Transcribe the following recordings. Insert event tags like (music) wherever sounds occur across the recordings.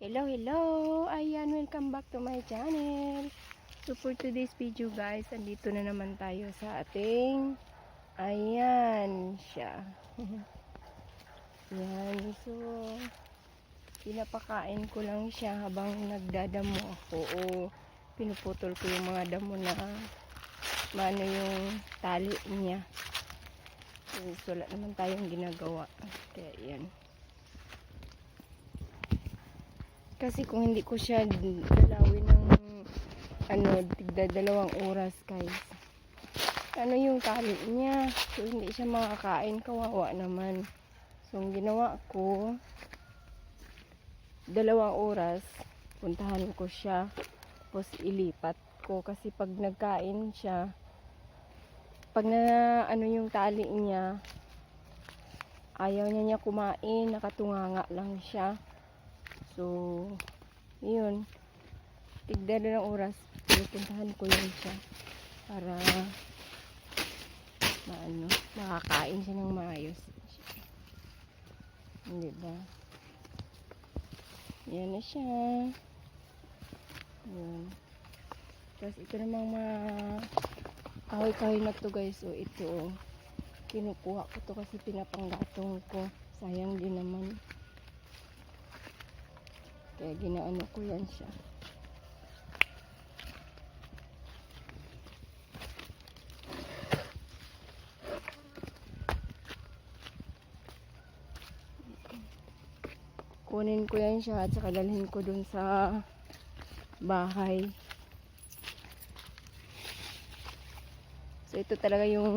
Hello, hello! Ayan, welcome back to my channel. So for today's video guys, andito na naman tayo sa ating ayan siya. (laughs) Yan, so pinapakain ko lang siya habang nagdadamo ako o pinuputol ko yung mga damo na maano yung tali niya. So, wala naman tayong ginagawa. Kaya yan. Kasi kung hindi ko siya dalawin ng ano, tigda dalawang oras guys. Ano yung tali niya. So, hindi siya makakain. Kawawa naman. So, ang ginawa ko, dalawang oras, puntahan ko siya. Tapos, ilipat ko. Kasi pag nagkain siya, pag na ano yung tali niya, ayaw niya niya kumain. Nakatunganga lang siya. So, yun. Tigda ng oras. Pinupuntahan ko yun siya. Para, maano, makakain siya ng maayos. Hindi ba? Yan na siya. Yun. Tapos ito namang mga kahoy-kahoy na to guys. So, ito. Kinukuha ko to kasi pinapanggatong ko. Sayang din naman. Kaya ginaano ko yan siya. Kunin ko yan siya at saka dalhin ko dun sa bahay. So ito talaga yung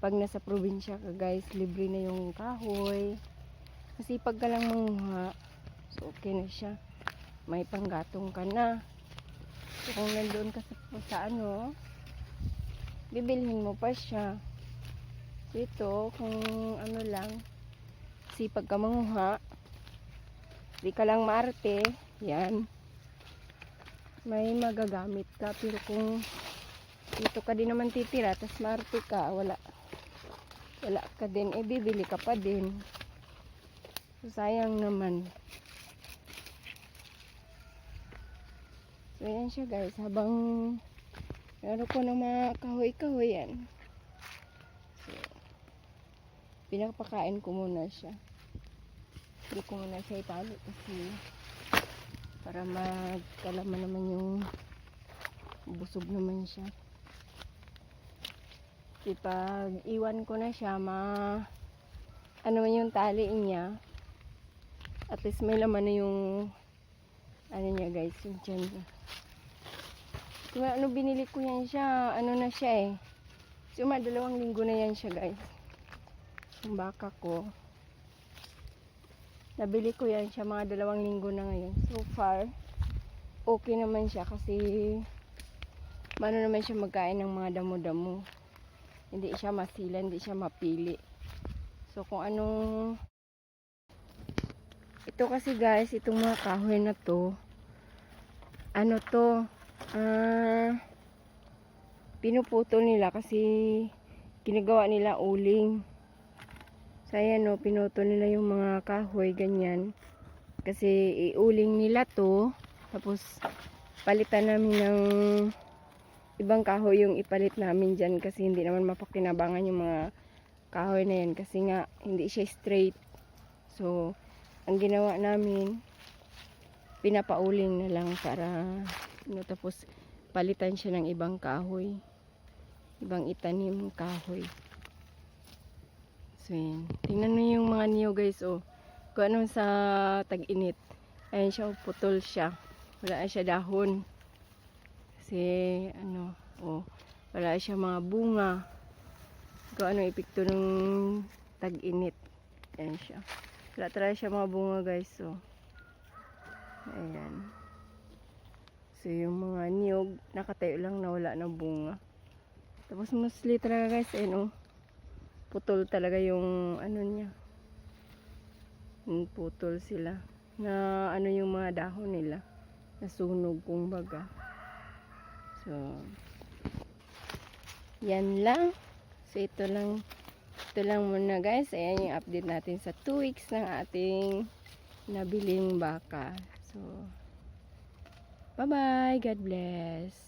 pag nasa probinsya ka guys, libre na yung kahoy. Kasi pag ka lang manguha, okay na siya. May panggatong ka na. Kung nandoon ka sa, sa ano, bibilhin mo pa siya. So ito, kung ano lang, sipag ka manguha, di ka lang maarte, yan. May magagamit ka, pero kung dito ka din naman titira, tas maarte ka, wala. Wala ka din, eh bibili ka pa din. So, sayang naman. So, yan siya guys. Habang meron ko ng mga kahoy-kahoy yan. So, pinapakain ko muna siya. Hindi ko muna siya italo kasi para magkalaman naman yung busog naman siya. Kasi pag iwan ko na siya, ma ano man yung tali niya, at least may laman na yung guys, yung niya. Kung ano binili ko yan siya, ano na siya eh. So, mga dalawang linggo na yan siya guys. Yung baka ko. Nabili ko yan siya mga dalawang linggo na ngayon. So far, okay naman siya kasi mano naman siya magkain ng mga damo-damo. Hindi siya masila, hindi siya mapili. So kung anong ito kasi guys, itong mga kahoy na to, ano to, ah, pinuputol nila kasi ginagawa nila uling. So ayan o, pinutol nila yung mga kahoy, ganyan. Kasi iuling nila to, tapos palitan namin ng ibang kahoy yung ipalit namin dyan kasi hindi naman mapakinabangan yung mga kahoy na yan kasi nga hindi siya straight. So, ang ginawa namin, pinapauling na lang para ano, tapos palitan siya ng ibang kahoy. Ibang itanim kahoy. So, yan. Tingnan mo yung mga niyo guys, oh. Kung ano sa tag-init. Ayan siya, oh, putol siya. Wala siya dahon. Kasi, ano, oh, wala siya mga bunga. Kung ano epekto ng tag-init. Ayan siya. Wala talaga siya mga bunga guys, so. Ayan. So, yung mga niyog, nakatayo lang na wala na bunga. Tapos, mostly talaga guys, ayun, oh. Putol talaga yung ano niya. Putol sila. Na ano yung mga dahon nila. Nasunog kumbaga. So yan lang. So ito lang ito lang muna guys. Ayan yung update natin sa 2 weeks ng ating nabiling baka. So, bye-bye. God bless.